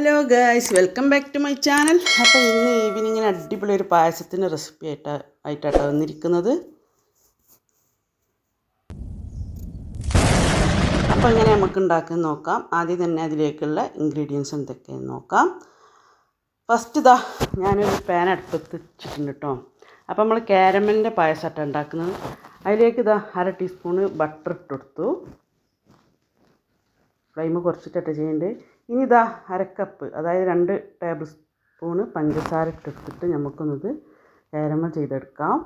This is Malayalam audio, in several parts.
Hello guys welcome back to my channel അപ്പോൾ ഇന്ന് ഈവനിങ്ങിന് അടിപൊളി ഒരു പായസത്തിന്റെ റെസിപ്പി ആയിട്ട് ആയിട്ടാട്ടോ വന്നിരിക്കുന്നത്. അപ്പോൾ എങ്ങനെ നമുക്ക് ഉണ്ടാക്കാൻ നോക്കാം. ആദ്യം തന്നെ അതിലേക്കുള്ള ഇൻഗ്രീഡിയൻസ് എന്തൊക്കെയെന്ന് നോക്കാം. ഫസ്റ്റ് ഇതാ ഞാനൊരു പാൻ അടുപ്പത്ത് വെച്ചിട്ടുണ്ട് കേട്ടോ അപ്പോൾ നമ്മൾ കാരമലിന്റെ പായസമായിട്ടാണ് ഉണ്ടാക്കുന്നത്. അതിലേക്ക് ഇതാ അര ടീസ്പൂണ് ബട്ടർ ഇട്ട് കൊടുത്തു. ഫ്ലെയിം കുറച്ചിട്ടാണ് ചെയ്യേണ്ടത് ഇനി ഇതാ അരക്കപ്പ് അതായത് രണ്ട് ടേബിൾ സ്പൂണ് പഞ്ചസാര ഇട്ടെടുത്തിട്ട് നമുക്കൊന്നത് കാരമൽ ചെയ്തെടുക്കാം.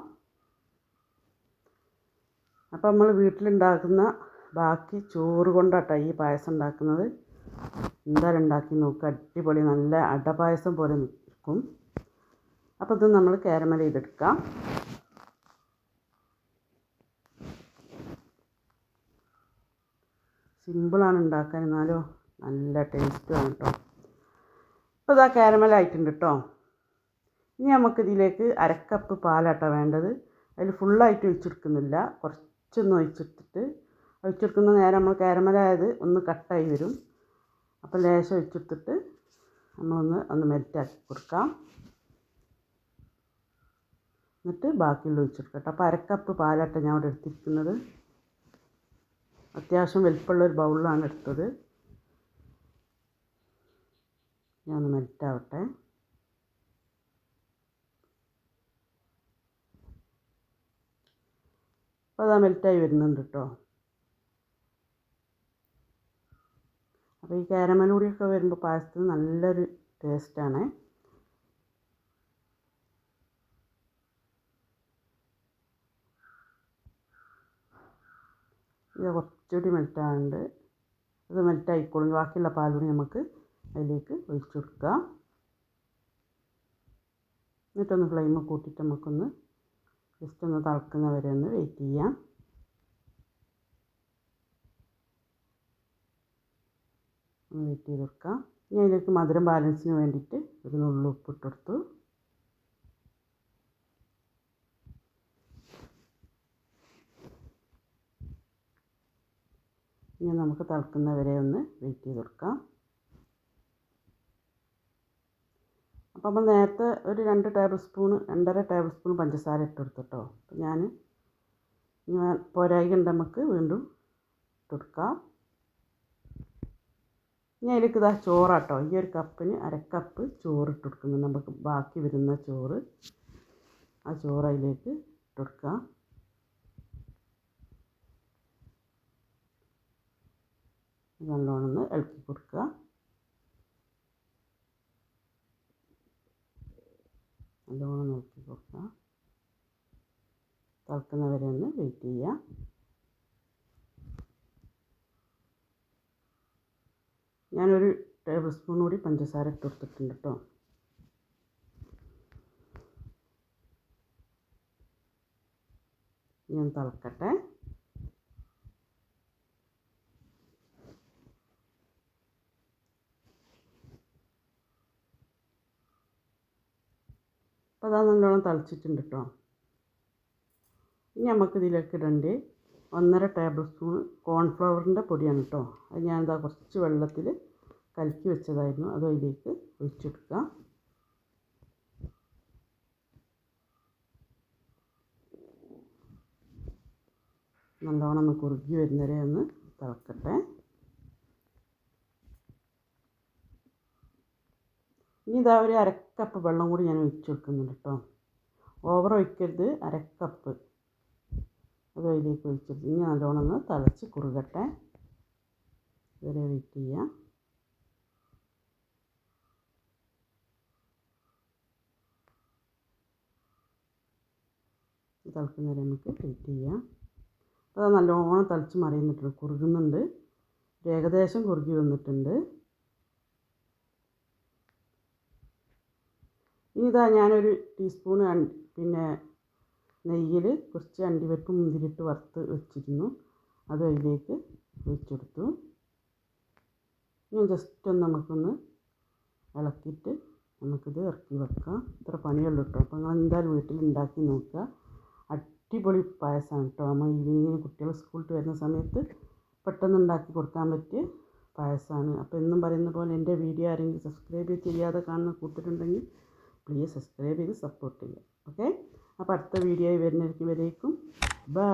അപ്പോൾ നമ്മൾ വീട്ടിലുണ്ടാക്കുന്ന ബാക്കി ചോറ് കൊണ്ടാട്ടോ ഈ പായസം ഉണ്ടാക്കുന്നത്. എന്തായാലും ഉണ്ടാക്കി നോക്കുക അടിപൊളി നല്ല അടപായസം പോലെ നിൽക്കും. അപ്പോൾ ഇത് നമ്മൾ കാരമൽ ചെയ്തെടുക്കാം. സിമ്പിളാണ് ഉണ്ടാക്കാൻ എന്നാലോ നല്ല ടേസ്റ്റുമാണ് കേട്ടോ ഇപ്പോൾ ഇതാ കാരമലായിട്ടുണ്ട് കേട്ടോ ഇനി നമുക്ക് ഇതിലേക്ക് അരക്കപ്പ് പാലാട്ടോ വേണ്ടത്. അതിൽ ഫുള്ളായിട്ട് ഒഴിച്ചെടുക്കുന്നില്ല. കുറച്ചൊന്ന് ഒഴിച്ചെടുത്തിട്ട് ഒഴിച്ചെടുക്കുന്ന നേരം നമ്മൾ കാരമലായത് ഒന്ന് കട്ടായി വരും. അപ്പോൾ ലേശം ഒഴിച്ചെടുത്തിട്ട് നമ്മളൊന്ന് ഒന്ന് മെൽറ്റാക്കി കൊടുക്കാം. എന്നിട്ട് ബാക്കിയുള്ള ഒഴിച്ചെടുക്കട്ടെ അപ്പോൾ അരക്കപ്പ് പാലാട്ട ഞാൻ അവിടെ എടുത്തിരിക്കുന്നത്. അത്യാവശ്യം വലിപ്പമുള്ള ഒരു ബൗളിലാണ് എടുത്തത്. ഞാൻ ഒന്ന് മെൽറ്റാവട്ടെ. അപ്പോൾ അതാ മെൽറ്റായി വരുന്നുണ്ട് കേട്ടോ അപ്പോൾ ഈ കാരമൽ കൂടിയൊക്കെ വരുമ്പോൾ പായസത്തിന് നല്ലൊരു ടേസ്റ്റാണ്. ഇത് കുറച്ചുകൂടി മെൽറ്റാകുന്നുണ്ട് ഇത് മെൽറ്റായിക്കോളും. ബാക്കിയുള്ള പാലുകൂടി നമുക്ക് അതിലേക്ക് ഒഴിച്ചു കൊടുക്കുക. എന്നിട്ടൊന്ന് ഫ്ലെയിം കൂട്ടിയിട്ട് നമുക്കൊന്ന് ജസ്റ്റ് ഒന്ന് തിളക്കുന്ന വരെ ഒന്ന് വെയിറ്റ് ചെയ്യാം. ഒന്ന് വെയിറ്റ് ചെയ്ത് കൊടുക്കാം ഇനി അതിലേക്ക് മധുരം ബാലൻസിന് വേണ്ടിയിട്ട് ഒരു നുള്ളു ഉപ്പ് കൊടുത്തു. ഇനി നമുക്ക് തിളക്കുന്ന വരെ ഒന്ന് വെയിറ്റ് ചെയ്ത് കൊടുക്കാം. അപ്പോൾ നമ്മൾ നേരത്തെ ഒരു രണ്ട് ടേബിൾ സ്പൂണ് രണ്ടര ടേബിൾ സ്പൂൺ പഞ്ചസാര ഇട്ടെടുത്തു കേട്ടോ അപ്പോൾ ഞാൻ പോരായി കണ്ട് നമുക്ക് വീണ്ടും ഇട്ടെടുക്കാം ഇനി അതിലേക്ക് ഇതാ ചോറാട്ടോ ഈ ഒരു കപ്പിന് അരക്കപ്പ് ചോറ് ഇട്ടെടുക്കുന്നു നമുക്ക് ബാക്കി വരുന്ന ചോറ് ആ ചോറ് അതിലേക്ക് ഇട്ടെടുക്കാം നല്ലോണം ഒന്ന് ഇളക്കി കൊടുക്കുക. നല്ലോണം നോക്കി കൊടുക്കുക തിളക്കുന്നവരെ ഒന്ന് വെയിറ്റ് ചെയ്യുക ഞാനൊരു ടേബിൾ സ്പൂൺ കൂടി പഞ്ചസാര ഇട്ട് കൊടുത്തിട്ടുണ്ട് കേട്ടോ. ഞാൻ തിളക്കട്ടെ. അപ്പോൾ അതാ നല്ലോണം തിളച്ചിട്ടുണ്ട് കേട്ടോ ഇനി നമുക്ക് ഇതിലേക്ക് ഇടേണ്ടത് ഒന്നര ടേബിൾ സ്പൂൺ കോൺഫ്ലവറിന്റെ പൊടിയാണ് കേട്ടോ. അത് ഞാനിതാ കുറച്ച് വെള്ളത്തിൽ കലക്കി വെച്ചതായിരുന്നു. അത് അതിലേക്ക് ഒഴിച്ചെടുക്കുക. നല്ലോണം ഒന്ന് കുറുകി വരുന്നവരെ ഒന്ന് തിളക്കട്ടെ. ഇനി ഇതാ ഒരു അരക്കപ്പ് വെള്ളം കൂടി ഞാൻ ഒഴിച്ചു കൊടുക്കുന്നുണ്ട് കേട്ടോ. ഓവർ ഒഴിക്കരുത് അരക്കപ്പ് അത് അതിലേക്ക് ഒഴിച്ചെടുത്ത് ഇനി നല്ലോണം ഒന്ന് തിളച്ച് കുറുകട്ടെ. ഇതുവരെ വെയിറ്റ് ചെയ്യാം. തിളക്കുന്നവരെ നമുക്ക് വെയിറ്റ് ചെയ്യാം. അപ്പോൾ നല്ലോണം തിളച്ച് മറിയുന്നിട്ടുണ്ട് കുറുകുന്നുണ്ട്. ഏകദേശം കുറുകി വന്നിട്ടുണ്ട്. ഇനി ഇതാ ഞാനൊരു ടീസ്പൂൺ പിന്നെ നെയ്യിൽ കുറച്ച് അണ്ടിപ്പരിപ്പ് മുന്തിരിട്ട് വറുത്ത് വെച്ചിരുന്നു. അത് അതിലേക്ക് ഒഴിച്ചെടുത്തു ഇനി ജസ്റ്റ് ഒന്ന് നമുക്കൊന്ന് ഇളക്കിയിട്ട് നമുക്കിത് ഇറക്കി വെക്കാം. ഇത്ര പണിയുള്ളൂ കേട്ടോ അപ്പോൾ നിങ്ങൾ എന്തായാലും വീട്ടിൽ ഉണ്ടാക്കി നോക്കുക. അടിപൊളി പായസമാണ് കേട്ടോ നമ്മൾ ഈവനിങ്ങിന് കുട്ടികൾ സ്കൂളിൽ വരുന്ന സമയത്ത് പെട്ടെന്ന് ഉണ്ടാക്കി കൊടുക്കാൻ പറ്റിയ പായസമാണ് അപ്പോൾ എന്നും പറയുന്ന പോലെ എന്റെ വീഡിയോ ആരെങ്കിലും സബ്സ്ക്രൈബ് ചെയ്യാതെ കാണുന്ന കൂട്ടരുണ്ടെങ്കിൽ പ്ലീസ് സബ്സ്ക്രൈബ് ചെയ്ത് സപ്പോർട്ട് ചെയ്യുക. ഓക്കെ അപ്പോൾ അടുത്ത വീഡിയോ വരുന്നവർക്ക് വരേക്കും. ബൈ